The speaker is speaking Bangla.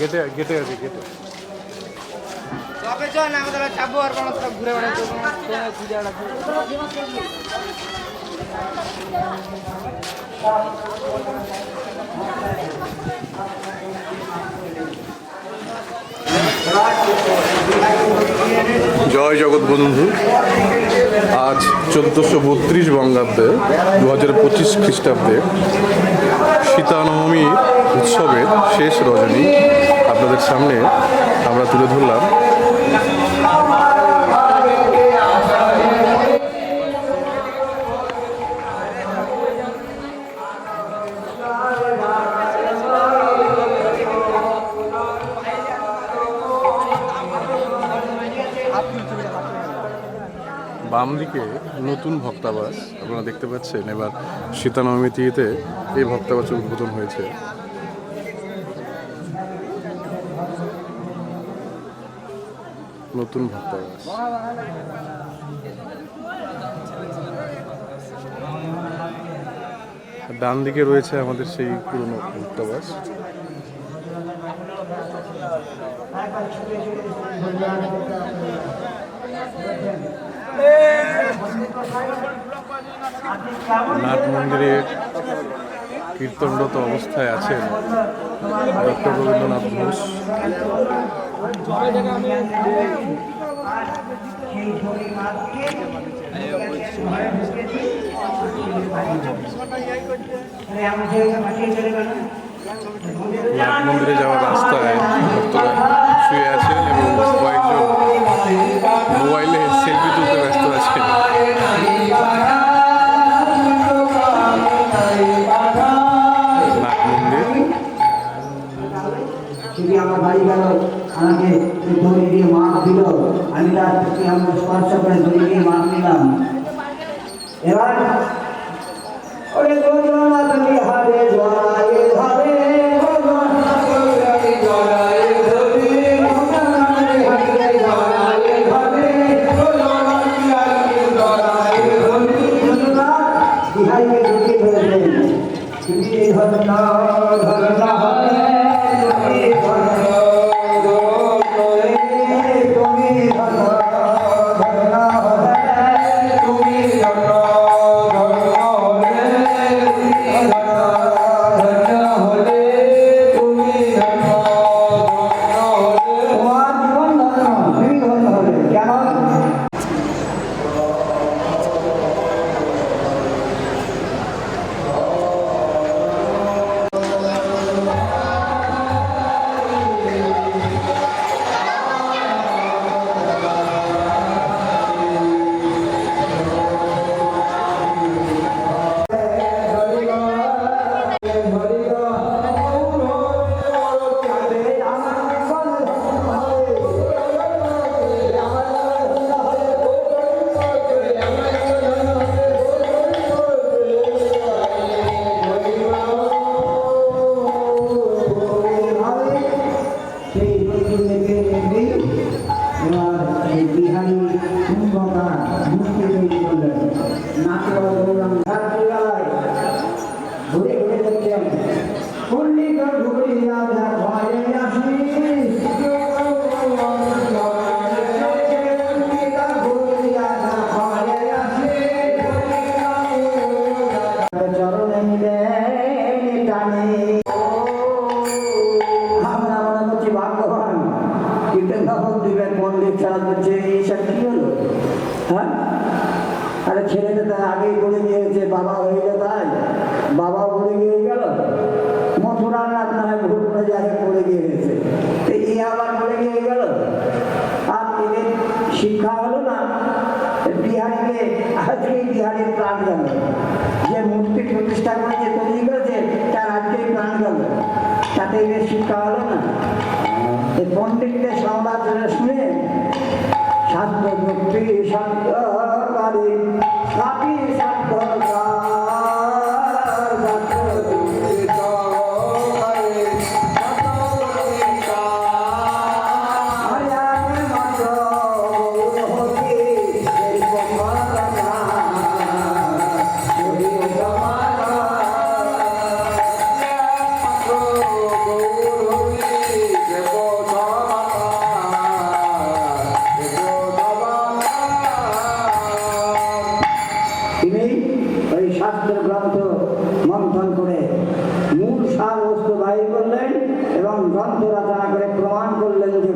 গেটে গেটে আছে গেটে। ঘুরে বেড়াতে পূজা জয় জগৎবন্ধু আজ চোদ্দশো বত্রিশ বঙ্গাব্দে দু হাজার পঁচিশ খ্রিস্টাব্দে সীতানবমী উৎসবের শেষ রজনী আপনাদের সামনে আমরা তুলে ধরলাম। বাম দিকে নতুন ভক্তাবাস, আপনারা দেখতে পাচ্ছেন, এবার সীতানবমী তিথিতে এই ভক্তাবাসের উদ্বোধন হয়েছে। নতুন আর ডান দিকে রয়েছে আমাদের সেই পুরনো ভক্তাবাস নাট মন্দিরে কীর্তনরত অবস্থায় আছেন ডক্টর রবীন্দ্রনাথ ঘোষ। মন্দিরে যাওয়ার রাস্তায় ভক্তরা শুয়ে আছেন এবং কয়েকজন মোবাইলে সেলফি তুলতে ব্যস্ত আছেন। আমার বাড়ি গেল আমাকে দড়ি দিয়ে মাছ দিল আমি তার প্রতি আমরা স্পর্শ করে দড়ি দিয়ে মাছ নিলাম এবার ওরে নতুন মেঘে মেঘে এবার এই বিহারি কুম্ভকার কিন্তু নবদ্বীপের মন্দির ছাড়া করছে এইসব কি হলো? হ্যাঁ? আরে ছেলেটা তার আগেই বলে দিয়েছে, বাবা হইলে তাই। বাবা বলে গিয়ে গেল। মথুরার রাত না হয় ভুল করে জায়গায় পড়ে গিয়ে গেছে তো ই আবার পড়ে গিয়ে গেল, আর তিনি শিক্ষা হলো না। বিহারিকে আজকেই বিহারির প্রাণ গেল। যে মূর্তি প্রতিষ্ঠা করেছে, তৈরি করেছে, তার আজকেই প্রাণ গেল। তাতে শিক্ষা হলো না। এই পণ্ডিতদের সংবাদ শুনে শান্ত মুক্তি শান্ত যখন গ্রন্থ রচনা করে প্রমাণ করলেন যে